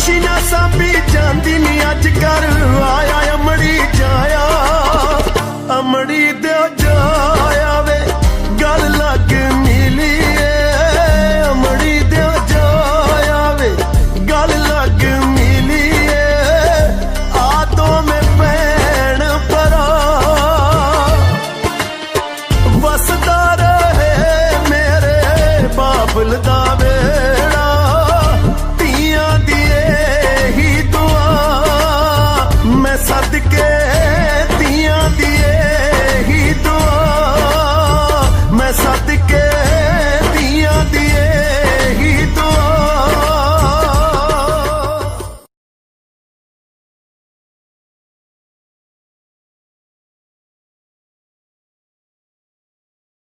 ਖੁਸ਼ੀਆਂ ਸਾਂਭੀ ਜਾਂਦੀ ਨਹੀਂ ਅੱਜ ਕਰ ਆਇਆ ਅਮੜੀ ਜਾਇਆ ਅਮੜੀ ਦੇ ਜਾ sabe